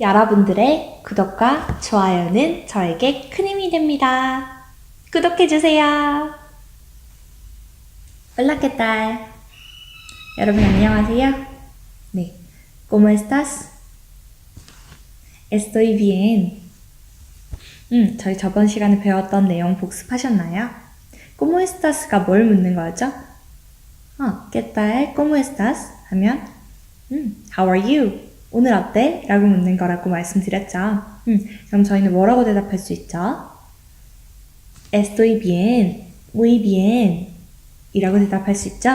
여러분들의 구독과 좋아요는 저에게 큰 힘이 됩니다. 구독해주세요. Hola, ¿qué tal? 여러분 안녕하세요. 네. ¿Cómo estás? Estoy bien. 음, 저희 저번 시간에 배웠던 내용 복습하셨나요? ¿Cómo estás가 뭘 묻는 거죠? 어, ¿qué tal? ¿Cómo estás? 하면 음, how are you? 오늘 어때? 라고 묻는 거라고 말씀드렸죠. 음, 그럼 저희는 뭐라고 대답할 수 있죠? Estoy bien, muy bien 이라고 대답할 수 있죠?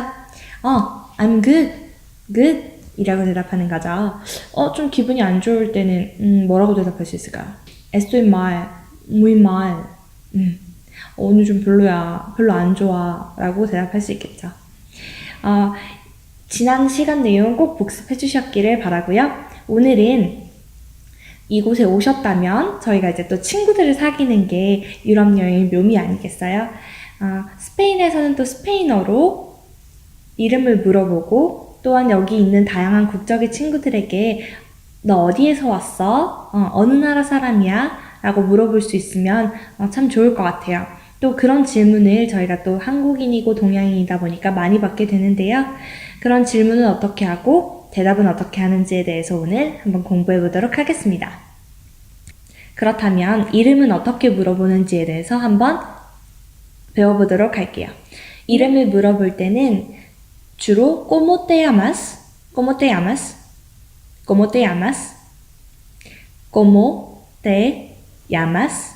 어, I'm good, good 이라고 대답하는 거죠. 어, 좀 기분이 안 좋을 때는 음, 뭐라고 대답할 수 있을까요? Estoy mal, muy mal 음, 어, 오늘 좀 별로야, 별로 안 좋아 라고 대답할 수 있겠죠. 어, 지난 시간 내용 꼭 복습해 주셨기를 바라고요. 오늘은 이곳에 오셨다면 저희가 이제 또 친구들을 사귀는 게 유럽 여행의 묘미 아니겠어요? 아, 스페인에서는 또 스페인어로 이름을 물어보고 또한 여기 있는 다양한 국적의 친구들에게 너 어디에서 왔어? 어, 느 나라 사람이야? 라고 물어볼 수 있으면 어, 참 좋을 것 같아요. 또 그런 질문을 저희가 또 한국인이고 동양인이다 보니까 많이 받게 되는데요. 그런 질문은 어떻게 하고 대답은 어떻게 하는지에 대해서 오늘 한번 공부해 보도록 하겠습니다. 그렇다면 이름은 어떻게 물어보는지에 대해서 한번 배워보도록 할게요. 이름을 물어볼 때는 주로 ¿Cómo te llamas? ¿Cómo te llamas? ¿Cómo te llamas? ¿Cómo te llamas?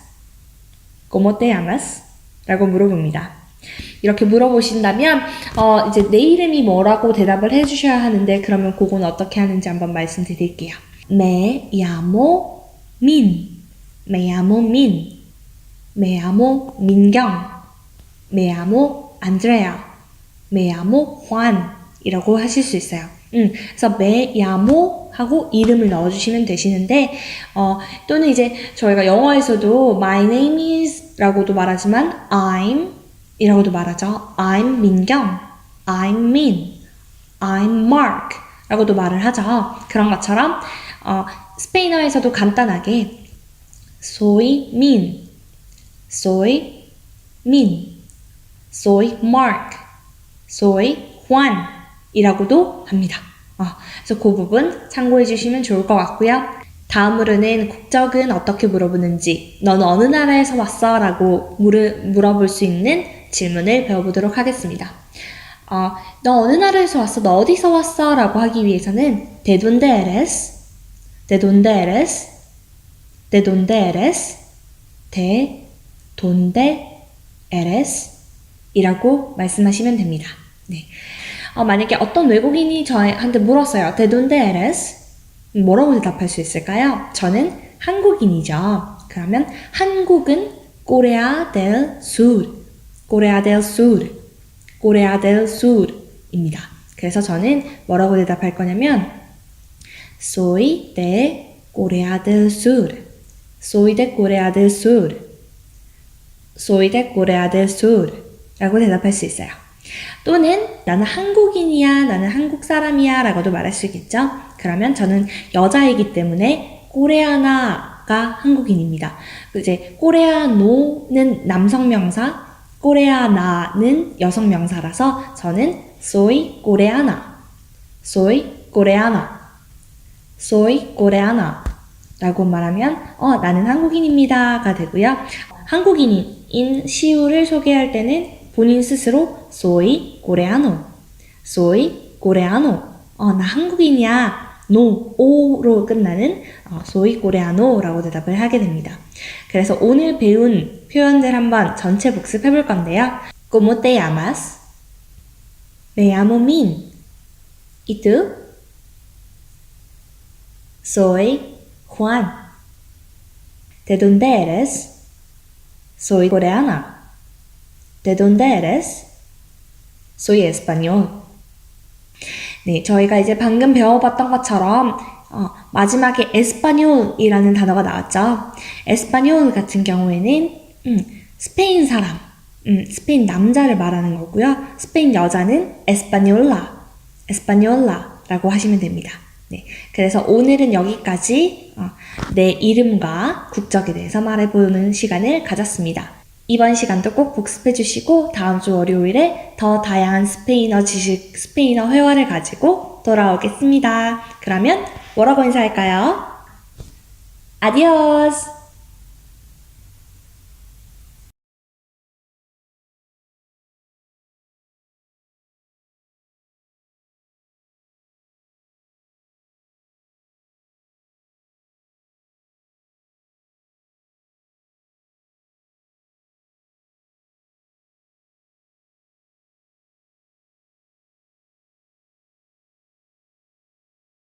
¿Cómo te llamas? 라고 물어봅니다. 이렇게 물어보신다면 어, 이제 내 이름이 뭐라고 대답을 해주셔야 하는데 그러면 그건 어떻게 하는지 한번 말씀드릴게요. Me llamo Min. Me 민경. Me llamo Andrea. 이라고 하실 수 있어요. 음, 그래서 llamo 하고 이름을 넣어주시면 되시는데 어, 또는 이제 저희가 영어에서도 my name is 라고도 말하지만 I'm 이라고도 말하죠. I'm 민경, I'm Min, I'm Mark 라고도 말을 하죠. 그런 것처럼 어, 스페인어에서도 간단하게 soy Min, soy Min, soy Mark, soy Juan 이라고도 합니다. 어, 그래서 그 부분 참고해 주시면 좋을 것 같고요. 다음으로는 국적은 어떻게 물어보는지, 넌 어느 나라에서 왔어? 라고 물을, 물어볼 수 있는 질문을 배워보도록 하겠습니다. 어, 너 어느 나라에서 왔어? 너 어디서 왔어? 라고 하기 위해서는 ¿De dónde eres? ¿De dónde eres? ¿De dónde eres? ¿De dónde eres? 이라고 말씀하시면 됩니다. 네. 어, 만약에 어떤 외국인이 저한테 물었어요. ¿De dónde eres? 뭐라고 대답할 수 있을까요? 저는 한국인이죠. 그러면 한국은 꼬레아 델 술. Corea del Sur, Corea del Sur입니다. 그래서 저는 뭐라고 대답할 거냐면 Soy de Corea del Sur, Soy de Corea del Sur, Soy de Corea del Sur 라고 대답할 수 있어요. 또는 나는 한국인이야, 나는 한국 사람이야 라고도 말할 수 있겠죠. 그러면 저는 여자이기 때문에 꼬레아나가 한국인입니다. 이제 꼬레아노는 남성 명사, 꼬레아나는 여성 명사라서 저는 soy coreana, soy coreana, soy coreana 라고 말하면 어, 나는 한국인입니다가 되고요. 한국인인 시우를 소개할 때는 본인 스스로 soy coreano, soy coreano, 어, 나 한국인이야. no, o로 끝나는 어, soy coreano라고 대답을 하게 됩니다. 그래서 오늘 배운 표현들 한번 전체 복습해 볼 건데요. ¿Cómo te llamas? Me llamo Min. ¿Y tú? Soy Juan. ¿De dónde eres? Soy coreana. ¿De dónde eres? Soy español. 네, 저희가 이제 방금 배워봤던 것처럼 어, 마지막에 에스파뇰이라는 단어가 나왔죠. 에스파뇰 같은 경우에는 음, 스페인 사람, 음, 스페인 남자를 말하는 거고요. 스페인 여자는 에스파뇰라, 에스파뇰라라고 하시면 됩니다. 네, 그래서 오늘은 여기까지 어, 내 이름과 국적에 대해서 말해보는 시간을 가졌습니다. 이번 시간도 꼭 복습해 주시고 다음 주 월요일에 더 다양한 스페인어 지식, 스페인어 회화를 가지고 돌아오겠습니다. 그러면 뭐라고 인사할까요? 아디오스!